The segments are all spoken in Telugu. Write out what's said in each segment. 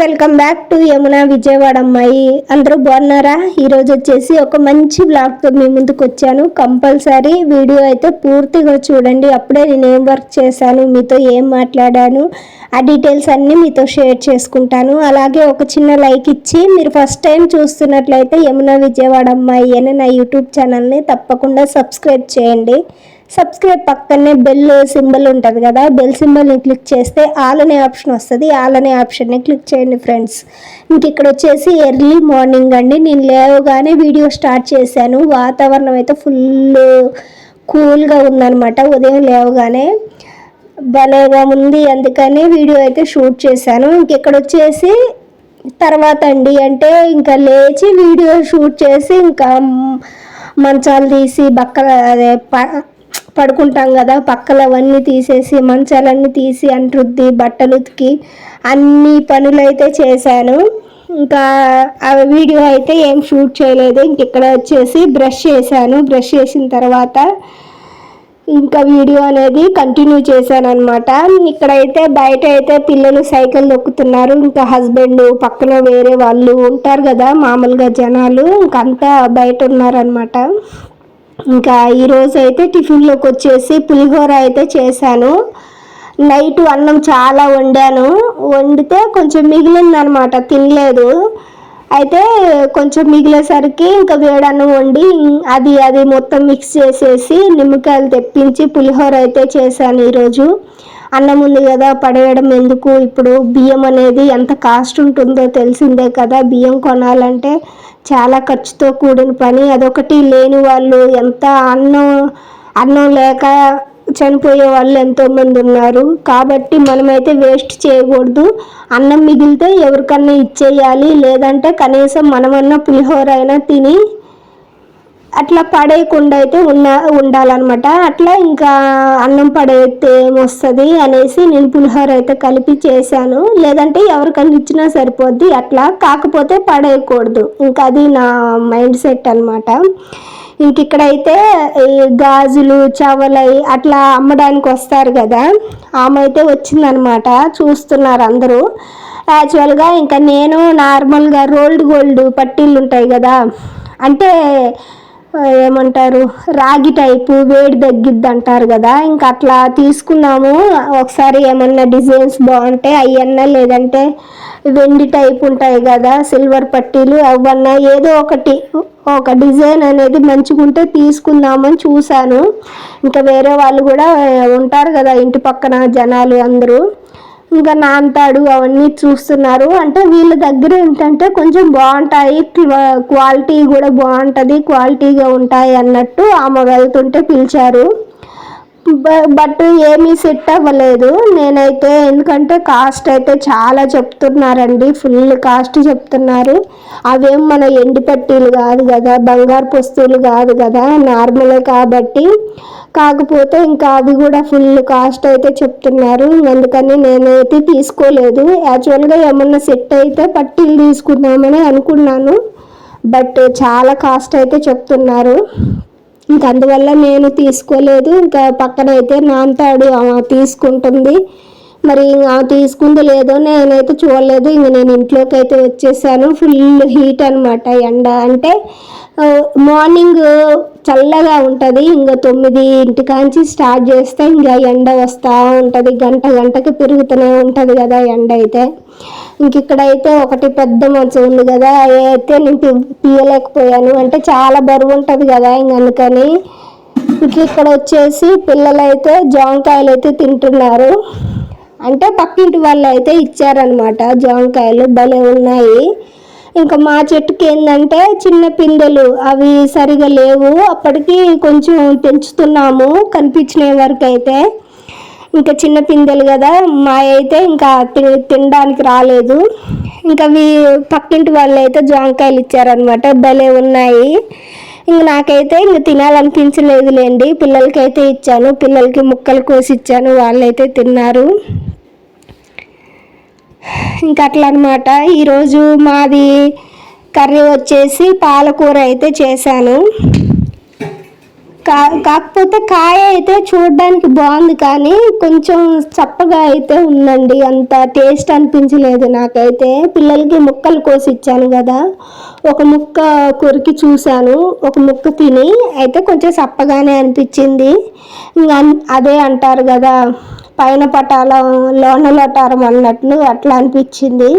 Welcome back to Yamuna Vijayawada అమ్మాయి. అందరూ బాగున్నారా? ఈరోజు వచ్చేసి ఒక మంచి బ్లాగ్తో మీ ముందుకు వచ్చాను. కంపల్సరీ వీడియో అయితే పూర్తిగా చూడండి. అప్పుడే నేను ఏం వర్క్ చేశాను మీతో ఏం మాట్లాడాను ఆ డీటెయిల్స్ అన్నీ మీతో షేర్ చేసుకుంటాను. అలాగే ఒక చిన్న లైక్ ఇచ్చి మీరు ఫస్ట్ టైం చూస్తున్నట్లయితే యమున విజయవాడ అమ్మాయి అని నా యూట్యూబ్ ఛానల్ని తప్పకుండా సబ్స్క్రైబ్ చేయండి. సబ్స్క్రైబ్ పక్కనే బెల్ సింబల్ ఉంటుంది కదా బెల్ సింబల్ని క్లిక్ చేస్తే ఆల్ అనే ఆప్షన్ వస్తుంది. ఆల్ అనే ఆప్షన్ని క్లిక్ చేయండి ఫ్రెండ్స్ ఇంక ఇక్కడ వచ్చేసి ఎర్లీ మార్నింగ్ అండి. నేను లేవగానే వీడియో స్టార్ట్ చేశాను. వాతావరణం అయితే ఫుల్ కూల్గా ఉందన్నమాట. ఉదయం లేవగానే భలేగా ఉంది. అందుకని వీడియో అయితే షూట్ చేశాను. ఇంకెక్కడ వచ్చేసి తర్వాత అండి అంటే ఇంకా లేచి వీడియో షూట్ చేసి ఇంకా మంచాలు తీసి బక్కల అదే ప- పడుకుంటాం కదా పక్కల అవన్నీ తీసేసి మంచాలన్నీ తీసి అంటుద్ది బట్టలు ఉతికి అన్ని పనులు అయితే చేశాను. ఇంకా ఆ వీడియో అయితే ఏం షూట్ చేయలేదు. ఇంక ఇక్కడ వచ్చేసి బ్రష్ చేశాను. బ్రష్ చేసిన తర్వాత ఇంకా వీడియో అనేది కంటిన్యూ చేశాను అనమాట ఇక్కడైతే బయట అయితే పిల్లలు సైకిల్ దొక్కుతున్నారు ఇంకా హస్బెండ్ పక్కన వేరే వాళ్ళు ఉంటారు కదా మామూలుగా జనాలు. ఇంకంతా బయట ఉన్నారనమాట ఇంకా ఈరోజు అయితే టిఫిన్లోకి వచ్చేసి పులిహోర అయితే చేశాను. నైట్ అన్నం చాలా వండాను. వండితే కొంచెం మిగిలిందనమాట తినలేదు. అయితే కొంచెం మిగిలేసరికి ఇంకా వేడన్నం వండి అది అది మొత్తం మిక్స్ చేసేసి నిమ్మకాయలు తెప్పించి పులిహోర అయితే చేశాను ఈరోజు. అన్నం ఉంది కదా పడేయడం ఎందుకు? ఇప్పుడు బియ్యం అనేది ఎంత కాస్ట్ ఉంటుందో తెలిసిందే కదా. బియ్యం కొనాలంటే చాలా ఖర్చుతో కూడిన పని. అదొకటి లేని వాళ్ళు ఎంత అన్నం అన్నం లేక చనిపోయే వాళ్ళు ఎంతోమంది ఉన్నారు. కాబట్టి మనమైతే వేస్ట్ చేయకూడదు. అన్నం మిగిలితే ఎవరికన్నా ఇచ్చేయాలి. లేదంటే కనీసం మనమన్నా పులిహోర అయినా తిని అట్లా పడేయకుండా అయితే ఉన్న ఉండాలన్నమాట. అట్లా ఇంకా అన్నం పడేస్తే ఏమొస్తుంది అనేసి నేను పులిహోర అయితే కలిపి చేశాను. లేదంటే ఎవరికన్నా ఇచ్చినా సరిపోద్ది. అట్లా కాకపోతే పడేయకూడదు. ఇంకా అది నా మైండ్ సెట్ అనమాట ఇంక ఇక్కడైతే ఈ గాజులు చవలై అట్లా అమ్మడానికి వస్తారు కదా. ఆమె అయితే వచ్చిందనమాట చూస్తున్నారు అందరూ. యాక్చువల్గా ఇంకా నేను నార్మల్గా రోల్డ్ గోల్డ్ పట్టీలు ఉంటాయి కదా. అంటే ఏమంటారు? రాగి టైపు వేడి తగ్గిద్ది అంటారు కదా. ఇంకా అట్లా తీసుకున్నాము. ఒకసారి ఏమన్నా డిజైన్స్ బాగుంటే అయ్యన్నా లేదంటే వెండి టైప్ ఉంటాయి కదా సిల్వర్ పట్టీలు అవన్నా ఏదో ఒకటి. ఒక డిజైన్ అనేది మంచిగా ఉంటే తీసుకుందామని చూశాను. ఇంకా వేరే వాళ్ళు కూడా ఉంటారు కదా ఇంటి పక్కన జనాలు అందరూ. ఇంకా నాంతాడు అవన్నీ చూస్తున్నారు. అంటే వీళ్ళ దగ్గర ఏంటంటే కొంచెం బాగుంటాయి. క్వాలిటీ కూడా బాగుంటుంది. క్వాలిటీగా ఉంటాయి అన్నట్టు ఆమె వెళ్తుంటే పిలిచారు. బట్ ఏమీ సెట్ అవ్వలేదు. నేనైతే ఎందుకంటే కాస్ట్ అయితే చాలా చెప్తున్నారండి. ఫుల్ కాస్ట్ చెప్తున్నారు. అవేం మన ఎండి పట్టీలు కాదు కదా బంగారు వస్తువులు కాదు కదా నార్మలే కాబట్టి. కాకపోతే ఇంకా అవి కూడా ఫుల్ కాస్ట్ అయితే చెప్తున్నారు. అందుకని నేనైతే తీసుకోలేదు. యాక్చువల్గా ఏమన్నా సెట్ అయితే పట్టీలు తీసుకుందామని అనుకున్నాను. బట్ చాలా కాస్ట్ అయితే చెప్తున్నారు. ఇంక అందువల్ల నేను తీసుకోలేదు. ఇంకా పక్కన అయితే నాంతాడు తీసుకుంటుంది. మరి ఆమె తీసుకుందో లేదో నేనైతే చూడలేదు. ఇంక నేను ఇంట్లోకి అయితే వచ్చేసాను. ఫుల్ హీట్ అనమాట ఎండ. అంటే మార్నింగ్ చల్లగా ఉంటుంది. ఇంకా తొమ్మిది ఇంటికాంచి స్టార్ట్ చేస్తే ఇంకా ఎండ వస్తూ ఉంటుంది. గంట గంటకి పెరుగుతూనే ఉంటుంది కదా ఎండ అయితే ఇంక ఇక్కడైతే ఒకటి పెద్ద మంచం ఉంది కదా అయితే నేను తీయలేకపోయాను అంటే చాలా బరువు ఉంటుంది కదా ఇంక అందుకని. ఇంక ఇక్కడ వచ్చేసి పిల్లలైతే జాంకాయలు అయితే తింటున్నారు. అంటే పక్కింటి వాళ్ళు అయితే ఇచ్చారనమాట జాంకాయలు. భలే ఉన్నాయి. ఇంకా మా చెట్టుకి ఏంటంటే చిన్న పిందెలు అవి సరిగా లేవు. అప్పటికి కొంచెం పెంచుతున్నాము కనిపించిన వరకు అయితే. ఇంకా చిన్న పిందెలు కదా మా అయితే ఇంకా తి- తినడానికి రాలేదు. ఇంకా మీ పక్కింటి వాళ్ళు అయితే జాంకాయలు ఇచ్చారనమాట భలే ఉన్నాయి. ఇంక నాకైతే ఇంక తినాలనిపించలేదులేండి. పిల్లలకైతే ఇచ్చాను పిల్లలకి ముక్కలు కోసి ఇచ్చాను వాళ్ళైతే తిన్నారు. ఇంకా అట్లా అనమాట ఈరోజు మాది కర్రీ వచ్చేసి పాలకూర అయితే చేశాను. కా కాకపోతే కాయ అయితే చూడడానికి బాగుంది కానీ కొంచెం చప్పగా అయితే ఉందండి. అంత టేస్ట్ అనిపించలేదు నాకైతే. పిల్లలకి ముక్కలు కోసి ఇచ్చాను కదా. ఒక ముక్క కొరికి చూశాను. ఒక ముక్క తిని అయితే కొంచెం చప్పగానే అనిపించింది. ఇంకా అదే అంటారు కదా పైన పటాలం లోన లొటారం అన్నట్లు అట్లా అనిపించింది.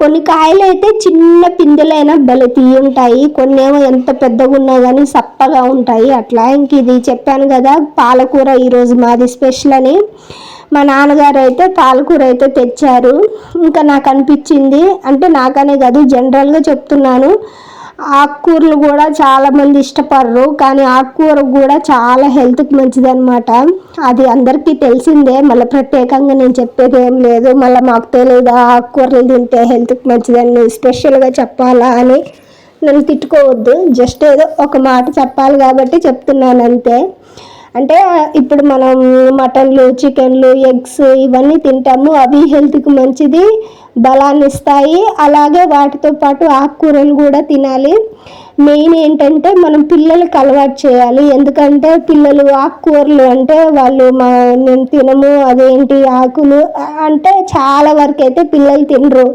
కొన్ని కాయలు అయితే చిన్న పిందెలైనా భలే తీయుంటాయి కొన్ని ఏమో ఎంత పెద్దగా ఉన్నా కానీ సప్పగా ఉంటాయి. అట్లా ఇంక ఇది చెప్పాను కదా పాలకూర ఈరోజు మాది స్పెషల్ అని. మా నాన్నగారు అయితే పాలకూర అయితే తెచ్చారు. ఇంకా నాకు అనిపించింది అంటే నాకనే కాదు జనరల్గా చెప్తున్నాను. ఆకుకూరలు కూడా చాలా మంది ఇష్టపడరు కానీ ఆకుకూర కూడా చాలా హెల్త్కి మంచిదన్నమాట. అది అందరికీ తెలిసిందే మళ్ళీ ప్రత్యేకంగా నేను చెప్పేది ఏం లేదు. మళ్ళీ మాకు తెలియదు ఆకుకూరలు తింటే హెల్త్కి మంచిదని స్పెషల్గా చెప్పాలా అని. నన్ను తిట్టుకోవద్దు జస్ట్ ఏదో ఒక మాట చెప్పాలి కాబట్టి చెప్తున్నాను అంతే. అంటే ఇప్పుడు మనం మటన్లు చికెన్లు ఎగ్స్ ఇవన్నీ తింటాము. అవి హెల్త్కి మంచిది బలాన్ని ఇస్తాయి. అలాగే వాటితో పాటు ఆకుకూరలు కూడా తినాలి. మెయిన్ ఏంటంటే మనం పిల్లలకి అలవాటు చేయాలి. ఎందుకంటే పిల్లలు ఆకుకూరలు అంటే వాళ్ళు మా మేము తినము అదేంటి ఆకులు అంటే చాలా వరకు అయితే పిల్లలు తినరు.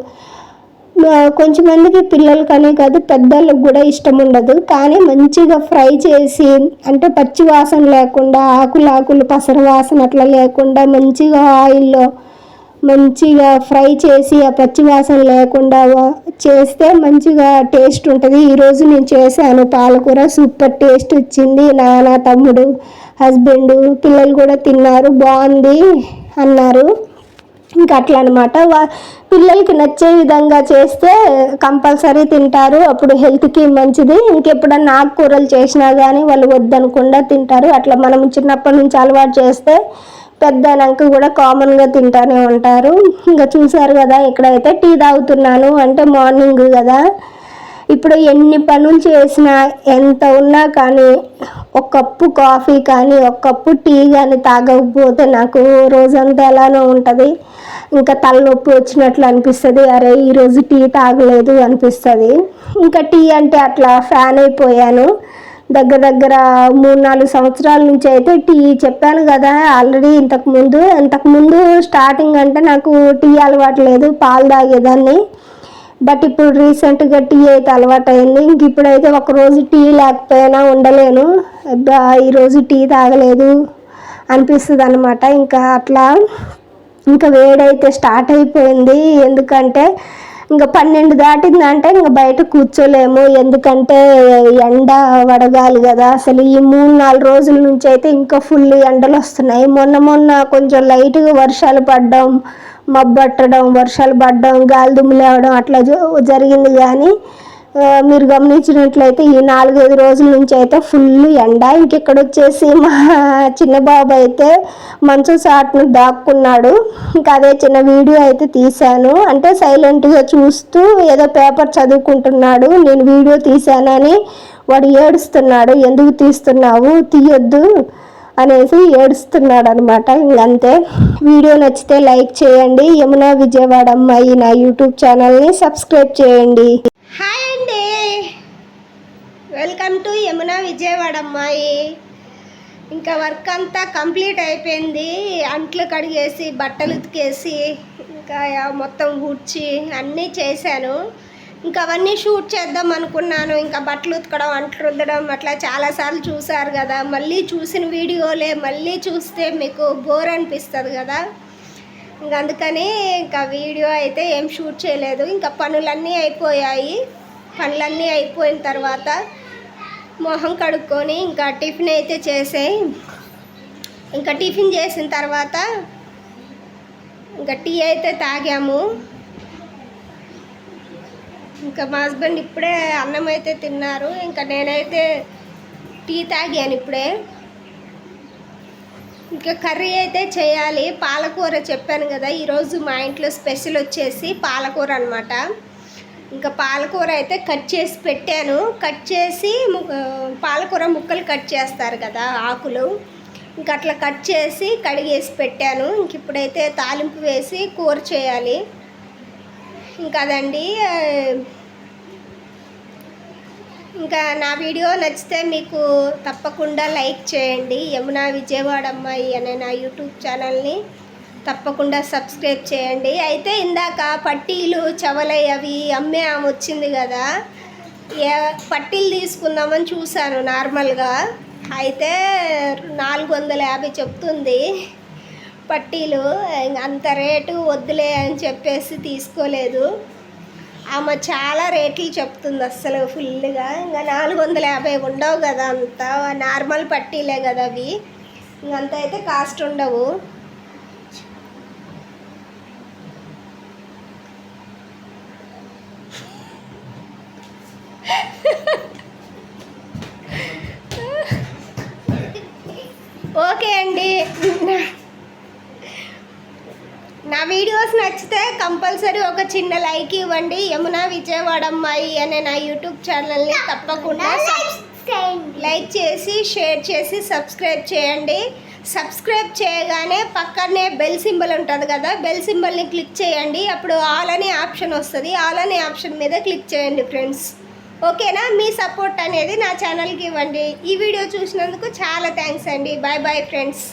కొంచెం మందికి పిల్లలకనే కాదు పెద్దలకు కూడా ఇష్టం ఉండదు. కానీ మంచిగా ఫ్రై చేసి అంటే పచ్చి వాసన లేకుండా ఆకులు ఆకులు పసర వాసన అట్లా లేకుండా మంచిగా ఆయిల్లో మంచిగా ఫ్రై చేసి ఆ పచ్చి వాసన లేకుండా చేస్తే మంచిగా టేస్ట్ ఉంటుంది. ఈరోజు నేను చేశాను పాలకూర సూపర్ టేస్ట్ వచ్చింది. నాన్న తమ్ముడు హస్బెండ్ పిల్లలు కూడా తిన్నారు బాగుంది అన్నారు. ఇంకా అట్లా అనమాట వా పిల్లలకి నచ్చే విధంగా చేస్తే కంపల్సరీ తింటారు. అప్పుడు హెల్త్కి మంచిది. ఇంకెప్పుడన్నా ఆకుకూరలు చేసినా కానీ వాళ్ళు వద్దనకుండా తింటారు. అట్లా మనం చిన్నప్పటి నుంచి అలవాటు చేస్తే పెద్దనాక కూడా కామన్గా తింటానే ఉంటారు. ఇంకా చూసారు కదా ఇక్కడైతే టీ తాగుతున్నాను అంటే మార్నింగ్ కదా ఇప్పుడు ఎన్ని పనులు చేసినా ఎంత ఉన్నా కానీ ఒక కప్పు కాఫీ కానీ ఒక కప్పు టీ కానీ తాగకపోతే నాకు రోజంతా ఎలానో ఉంటుంది. ఇంకా తలనొప్పి వచ్చినట్లు అనిపిస్తుంది. అరే ఈరోజు టీ తాగలేదు అనిపిస్తుంది. ఇంకా టీ అంటే అట్లా ఫ్యాన్ అయిపోయాను. దగ్గర దగ్గర మూడు నాలుగు సంవత్సరాల నుంచి అయితే టీ చెప్పాను కదా ఆల్రెడీ ఇంతకుముందు ఇంతకుముందు స్టార్టింగ్ అంటే నాకు టీ అలవాటు లేదు పాలు తాగేదాన్ని. బట్ ఇప్పుడు రీసెంట్గా టీ అయితే అలవాటు అయింది ఇంక ఇప్పుడైతే ఒకరోజు టీ లేకపోయినా ఉండలేను. ఈరోజు టీ తాగలేదు అనిపిస్తుంది అనమాట ఇంకా అట్లా ఇంకా వేడైతే స్టార్ట్ అయిపోయింది. ఎందుకంటే ఇంకా పన్నెండు దాటిందంటే ఇంకా బయట కూర్చోలేము. ఎందుకంటే ఎండ వడగాలి కదా. అసలు ఈ మూడు నాలుగు రోజుల నుంచి అయితే ఇంకా ఫుల్ ఎండలు వస్తున్నాయి. మొన్న మొన్న కొంచెం లైట్గా వర్షాలు పడడం మబ్బట్టడం వర్షాలు పడడం గాలి దుమ్ము లేవడం అట్లా జరిగింది కానీ మీరు గమనించినట్లయితే ఈ నాలుగైదు రోజుల నుంచి అయితే ఫుల్ ఎండ. ఇంకెక్కడ వచ్చేసి మా చిన్న బాబు అయితే మంచం సాట్ను దాక్కున్నాడు. ఇంకా అదే చిన్న వీడియో అయితే తీశాను. అంటే సైలెంట్గా చూస్తూ ఏదో పేపర్ చదువుకుంటున్నాడు. నేను వీడియో తీశానని వాడు ఏడుస్తున్నాడు. ఎందుకు తీస్తున్నావు? తీయొద్దు అనేసి ఏడుస్తున్నాడు అనమాట ఇంకంతే. వీడియో నచ్చితే లైక్ చేయండి. యమునా విజయవాడ అమ్మాయి నా యూట్యూబ్ ఛానల్ని సబ్స్క్రైబ్ చేయండి. హాయ్ అండి వెల్కమ్ టు యమునా విజయవాడ అమ్మాయి. ఇంకా వర్క్ అంతా కంప్లీట్ అయిపోయింది. అంట్లు కడిగేసి బట్టలు ఉతికేసి ఇంకా మొత్తం ఊడ్చి అన్నీ చేశాను. ఇంకా అవన్నీ షూట్ చేద్దాం అనుకున్నాను. ఇంకా బట్టలు ఉతకడం అంట్లు రుద్దడం అట్లా చాలాసార్లు చూసారు కదా. మళ్ళీ చూసిన వీడియోలే మళ్ళీ చూస్తే మీకు బోర్ అనిపిస్తుంది కదా. ఇంకా అందుకని ఇంకా వీడియో అయితే ఏం షూట్ చేయలేదు. ఇంకా పనులన్నీ అయిపోయాయి. పనులన్నీ అయిపోయిన తర్వాత మొహం కడుక్కొని ఇంకా టిఫిన్ అయితే చేసే ఇంకా టిఫిన్ చేసిన తర్వాత ఇంకా టీ అయితే తాగాము. ఇంకా మా హస్బెండ్ ఇప్పుడే అన్నం అయితే తిన్నారు. ఇంకా నేనైతే టీ తాగాను ఇప్పుడే. ఇంకా కర్రీ అయితే చేయాలి. పాలకూర చెప్పాను కదా ఈరోజు మా ఇంట్లో స్పెషల్ వచ్చేసి పాలకూర అనమాట ఇంకా పాలకూర అయితే కట్ చేసి పెట్టాను. కట్ చేసి పాలకూర ముక్కలు కట్ చేస్తారు కదా ఆకులు. ఇంక అట్లా కట్ చేసి కడిగేసి పెట్టాను. ఇంక ఇప్పుడైతే తాలింపు వేసి కూర చేయాలి. ఇంకా అదండి ఇంకా నా వీడియో నచ్చితే మీకు తప్పకుండా లైక్ చేయండి. యమునా విజయవాడ అమ్మాయి అనే నా యూట్యూబ్ ఛానల్ని. తప్పకుండా సబ్స్క్రైబ్ చేయండి. అయితే ఇందాక పట్టీలు చవలై అవి అమ్మే ఆమె వచ్చింది కదా. ఏ- పట్టీలు తీసుకుందామని చూశాను నార్మల్గా. అయితే నాలుగు వందల యాభై చెప్తుంది పట్టీలు. ఇంక అంత రేటు వద్దులే అని చెప్పేసి తీసుకోలేదు. ఆమె చాలా రేట్లు చెప్తుంది అస్సలు ఫుల్గా. ఇంకా నాలుగు వందల యాభై ఉండవు కదా అంత. నార్మల్ పట్టీలే కదా అవి. ఇంకంత అయితే కాస్ట్ ఉండవు ఓకే అండి నా వీడియోస్ నచ్చితే కంపల్సరీ ఒక చిన్న లైక్ ఇవ్వండి. యమున విజయవాడ అమ్మాయి అనే నా యూట్యూబ్ ఛానల్ని తప్పకుండా లైక్ చేసి షేర్ చేసి సబ్స్క్రైబ్ చేయండి. సబ్స్క్రైబ్ చేయగానే పక్కనే బెల్ సింబల్ ఉంటుంది కదా బెల్ సింబల్ని క్లిక్ చేయండి. అప్పుడు ఆల్ అనే ఆప్షన్ వస్తుంది. ఆల్ అనే ఆప్షన్ మీద క్లిక్ చేయండి ఫ్రెండ్స్. ఓకేనా? మీ సపోర్ట్ అనేది నా ఛానల్కి ఇవ్వండి. ఈ వీడియో చూసినందుకు చాలా థ్యాంక్స్ అండి. Bye bye friends.